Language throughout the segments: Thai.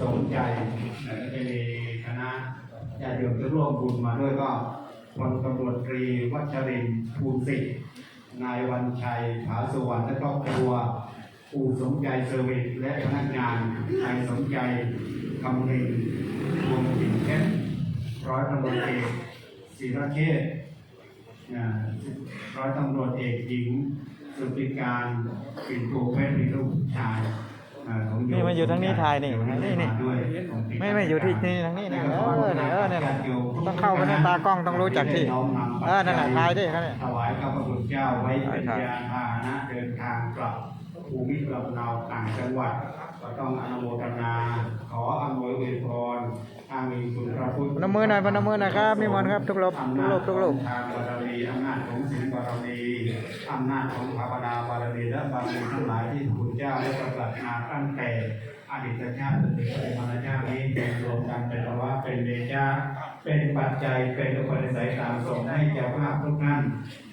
สมใจและก็จะมีคณะญาติโยมที่ร่วมบุญมาด้วยก็พลตำรวจตรีวัชรินทร์ภูสิทธิ์นายวันชัยผาสวรรณและครอบครัวปู่สมใจเซอร์วิสและพนักงานนายสมใจคำรินวงสินเพชรร้อยตำรวจเอกศิรเชษฐ์อ่าร้อยตำรวจเอกหญิง สุติการปิ่นภูเพชรมีลูกชาย มาอยู่ทางนี้ถ่ายนี่เดี๋วนี่นี่มาด้วยไม่ไม่อยู่ที่นี่ทางนี้นะเออเนี่ยเออเนี่ยนะต้องเข้าไปในตากล้องต้องรู้จักที่เออนั่นแหละถ่ายดิเขาเนี่ยถวายข้าพระพุทธเจ้าไว้เป็นถ่ายยานพาหนะเดินทางกลับภูมิลำเนาต่างจังหวัดก็ต้องอนุโมทนา ขออำนวยอวยพร นมมือหน่อยพนมมือหน่อยครับนิมนต์ครับ ทุกรบทุกรูปทุกรูปทางบารมีอำนาจของศีลบารมีอำนาจของภาวนาบารมีและบารมีทั้งหลายที่คุณเจ้าได้ประกาศมาตั้งแต่อดีตชาติจนถึงปัจจุบันชาตินี้เป็นรวมกันเป็นภาวะเป็นเดชะเป็นปัจจัยเป็นอุปนิสัยตามส่งให้เจ้า ภาพทุกท่าน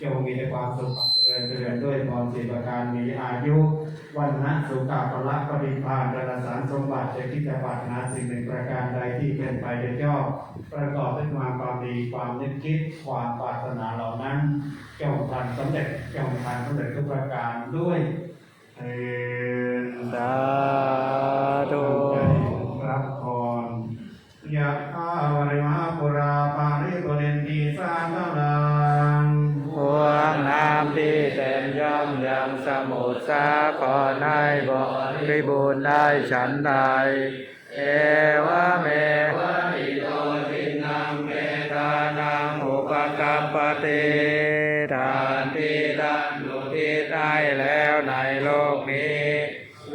จงมีแต่ความสุขความเจริญเจริญด้วยพรสิประการมีอายุวันนะสุขาภละปริพานดาสารสมบัติจะคิดจะปรารถนาสิ่งหนึ่งประการใดที่เป็นไปโดยชอประกอบด้วยความความดีความนึกคิดความปรารถนาเหล่านั้นจงทันสำเร็จจงทันสำเร็จทุกประการด้วยเอ่อสา สาครให้บริบูรณ์ได้ฉันใด เอวะเมวะอิโตทินังเมตานังอุปกัปปติทานที่ท่านอุทิได้แล้วในโลกนี้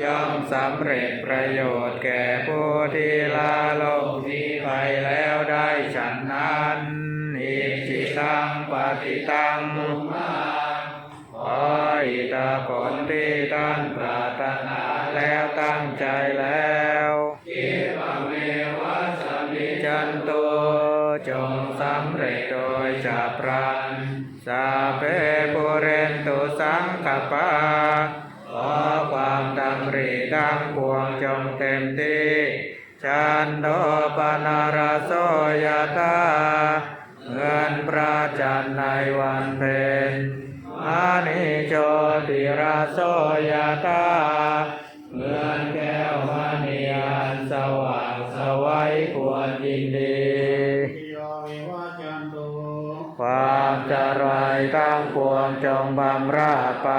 ย่อมสำเร็จประโยชน์แก่ผู้ที่ลาโลกนี้ไปแล้วได้ฉันนั้นอิจิตังปฏิตังมุมา ผลที่ท่านปรารถนาแล้วตั้งใจแล้วกิปเมวะสัมมิจันโตจงสำเร็จโดยฉับพลันสาเพปุเรนตุสังกปาขอความดำริดังปวงจงเต็มที่ชันโดปนารโสยตา ราโสยตาเงินแก้วมณีอันสว่างสวัยควรยินดีโยวิวัจจันตุความจะรายตั้งปวงจงบำราดไป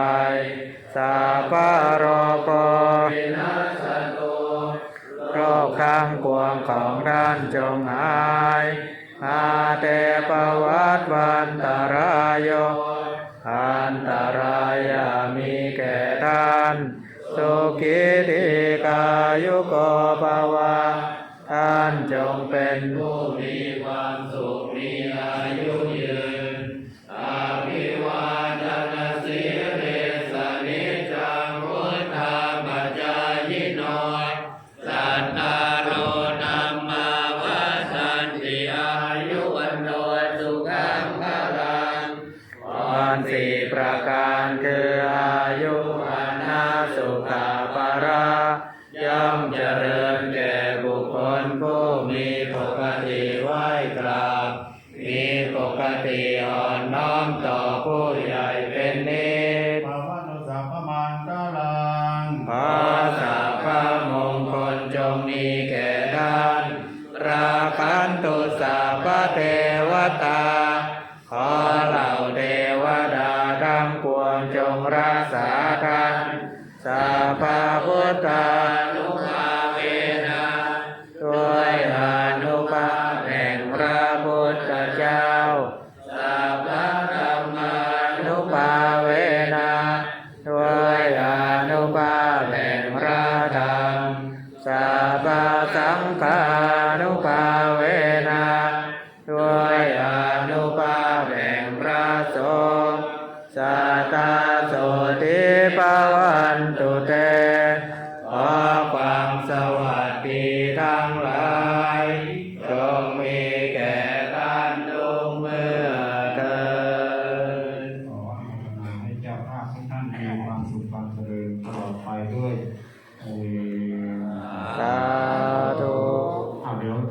สาปารโกวินัสตุโรคข้างปวงของท่านจงหายอาเตปวัตวันตรายโยอันตรายามีแก่ท่าน สุขิติกายุโกภวะท่านจงเป็นผู้มีความสุขมีอายุยืนอาภิวาทนาสิริสนิจังพุทธาปัจจายโนสัตตาโรนัมมาวาสันติอายุวันโนสุขังพลังวันสีประกา ผู้มีปกติไหว้กราบมีปกติอ่อนน้อมต่อ